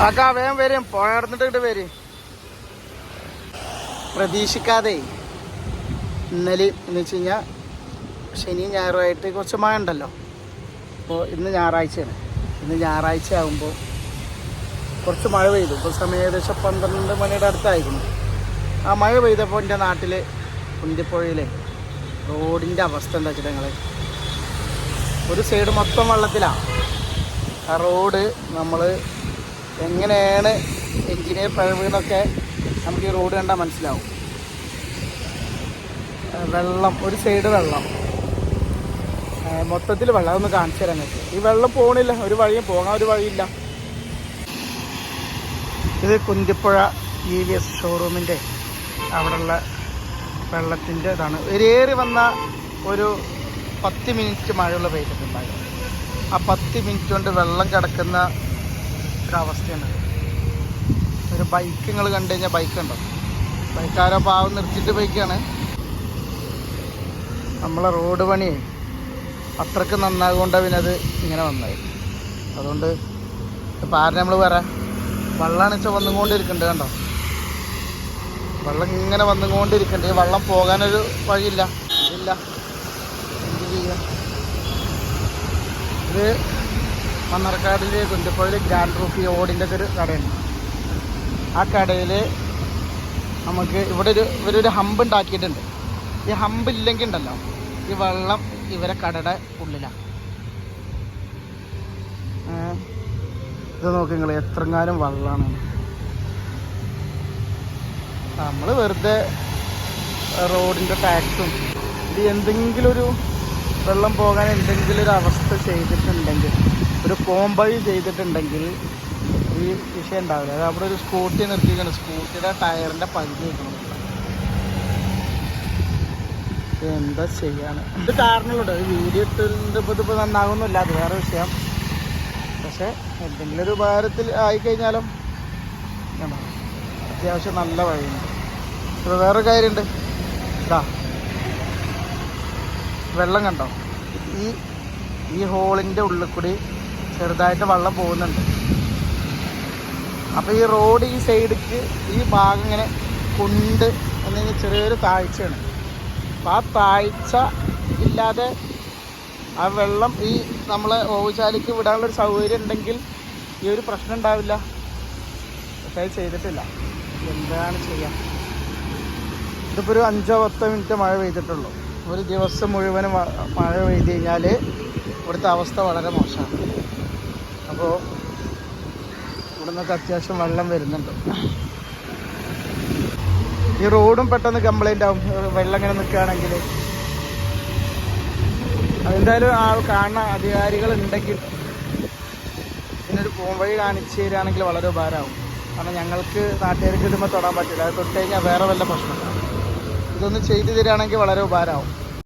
വേഗം വരും. പോയടന്നിട്ട് ഇങ്ങോട്ട് വരും. പ്രതീക്ഷിക്കാതെ. ഇന്നലെ എന്ന് വെച്ച് കഴിഞ്ഞാൽ ശനി ഞായറുമായിട്ട് കുറച്ച് മഴ ഉണ്ടല്ലോ. അപ്പോൾ ഇന്ന് ഞായറാഴ്ചയാണ്. ഇന്ന് ഞായറാഴ്ച ആകുമ്പോൾ കുറച്ച് മഴ പെയ്തു. ഇപ്പോൾ സമയം ഏകദേശം പന്ത്രണ്ട് മണിയുടെ അടുത്തായിരുന്നു ആ മഴ പെയ്തപ്പോൾ എന്റെ നാട്ടിൽ കുന്തിപ്പുഴയിലെ റോഡിന്റെ അവസ്ഥ എന്താ വെച്ചിട്ട് ഞങ്ങൾ ഒരു സൈഡ് മൊത്തം വെള്ളത്തിലാണ് ആ റോഡ് നമ്മൾ എങ്ങനെയാണ് എഞ്ചിനീയർ പഴവെന്നൊക്കെ നമുക്ക് ഈ റോഡ് കണ്ടാൽ മനസ്സിലാവും. വെള്ളം ഒരു സൈഡ് വെള്ളം. മൊത്തത്തിൽ വെള്ളം അതൊന്ന് കാണിച്ചു തരാൻ പറ്റും ഈ വെള്ളം പോകണില്ല ഒരു വഴിയും പോകാൻ ഒരു വഴിയില്ല. ഇത് കുന്തിപ്പുഴ ഇ വി എസ് ഷോറൂമിന്റെ അവിടെയുള്ള വെള്ളത്തിന്റെ ഇതാണ്. ഒരേറി വന്ന ഒരു പത്ത് മിനിറ്റ് മഴയുള്ള പെയ്തിട്ടുണ്ടായിരുന്നു ആ പത്ത് മിനിറ്റ് കൊണ്ട് വെള്ളം കിടക്കുന്ന ഒരവസ്ഥയാണ്. ഒരു ബൈക്ക് നിങ്ങൾ കണ്ടു കഴിഞ്ഞാൽ ബൈക്ക് ഉണ്ടോ ബൈക്കാരോ പാവം നിർത്തിയിട്ട് ബൈക്കാണ് നമ്മളെ റോഡ് പണി അത്രയ്ക്ക് നന്നാകൊണ്ടാണ് പിന്നെ അത് ഇങ്ങനെ വന്നത്. അതുകൊണ്ട് ആരെ നമ്മൾ പറയാം വെള്ളമാണ് വെച്ചാൽ വന്നുകൊണ്ടിരിക്കുന്നുണ്ട് കണ്ടോ? വെള്ളം ഇങ്ങനെ വന്നുകൊണ്ടിരിക്കുന്നുണ്ട് ഈ വെള്ളം പോകാനൊരു വഴിയില്ല. ഇല്ല. എന്ത് ചെയ്യാം? ഇത് മണ്ണർക്കാടിൽ കുഞ്ചപ്പുഴയിൽ ഗ്രാൻഡ് റൂഫി ഓടിന്റെ ഒക്കെ ഒരു കടയുണ്ട്. ആ കടയിൽ നമുക്ക് ഇവിടെ ഒരു ഇവരൊരു ഹമ്പ് ഉണ്ടാക്കിയിട്ടുണ്ട്. ഈ ഹമ്പ് ഇല്ലെങ്കിൽ ഉണ്ടല്ലോ ഈ വെള്ളം ഇവരെ കടയുടെ ഉള്ളിലാണ് ഇത് നോക്കി നിങ്ങൾ എത്രങ്ങാനും വെള്ളമാണ് നമ്മൾ വെറുതെ റോഡിന്റെ ടാക്സും ഇത് എന്തെങ്കിലും ഒരു വെള്ളം പോകാൻ എന്തെങ്കിലും ഒരു അവസ്ഥ ചെയ്തിട്ടുണ്ടെങ്കിൽ ഒരു കോമ്പഴി ചെയ്തിട്ടുണ്ടെങ്കിൽ ഈ വിഷയം ഉണ്ടാവില്ല. അത് അവിടെ ഒരു സ്കൂട്ടി നിർത്തിക്കണം സ്കൂട്ടിയുടെ ടയറിന്റെ പകുതി വെക്കണം. എന്താ ചെയ്യാണ്? ഇത് കാരണമുണ്ട് വീഡിയോ ഇട്ടിട്ടുണ്ട് ഇപ്പോൾ ഇതിപ്പോൾ നന്നാകുന്നില്ല അത് വേറെ വിഷയം. പക്ഷേ എന്തെങ്കിലും ഒരു ഉപകാരത്തിൽ ആയിക്കഴിഞ്ഞാലും? അത്യാവശ്യം നല്ല വഴിയുണ്ട്. ഇപ്പോൾ വേറെ കാര്യമുണ്ട്. ഇതാ. വെള്ളം കണ്ടോ? ഈ ഈ ഹോളിന്റെ ഉള്ളിൽ കൂടി ചെറുതായിട്ട് വെള്ളം പോകുന്നുണ്ട്. അപ്പോൾ ഈ റോഡ് ഈ സൈഡിക്ക് ഈ ഭാഗം ഇങ്ങനെ കുണ്ട് എന്നിങ്ങനെ ചെറിയൊരു താഴ്ചയാണ്. അപ്പോൾ ആ താഴ്ച ഇല്ലാതെ ആ വെള്ളം ഈ നമ്മളെ ഓവുചാലിക്ക് വിടാനുള്ളൊരു സൗകര്യം ഉണ്ടെങ്കിൽ ഈ ഒരു പ്രശ്നം ഉണ്ടാവില്ല. പക്ഷേ അത് ചെയ്തിട്ടില്ല. എന്താണ് ചെയ്യുക ഇതിപ്പോൾ ഒരു അഞ്ചോ പത്തോ മിനിറ്റ് മഴ പെയ്തിട്ടുള്ളൂ. ഒരു ദിവസം മുഴുവനും മഴ പെയ്ത് കഴിഞ്ഞാൽ ഇവിടുത്തെ അവസ്ഥ വളരെ മോശമാണ്. അപ്പോൾ ഇവിടെ നിന്നൊക്കെ അത്യാവശ്യം വെള്ളം വരുന്നുണ്ട്. ഈ റോഡും പെട്ടെന്ന് കംപ്ലൈന്റ് ആവും. വെള്ളം ഇങ്ങനെ നിൽക്കുകയാണെങ്കിൽ. അതെന്തായാലും ആൾ കാണുന്ന അധികാരികൾ ഉണ്ടെങ്കിൽ ഇതിനൊരു പോംവഴി കാണിച്ചു തരികയാണെങ്കിൽ വളരെ ഉപകാരമാവും. കാരണം ഞങ്ങൾക്ക് നാട്ടുകാർക്ക് ഇടുമ്പോൾ തൊടാൻ പറ്റില്ല. അത് തൊട്ട് കഴിഞ്ഞാൽ വേറെ വല്ല പ്രശ്നം ഇതൊന്ന് ചെയ്തു തരികയാണെങ്കിൽ വളരെ ഉപകാരമാവും.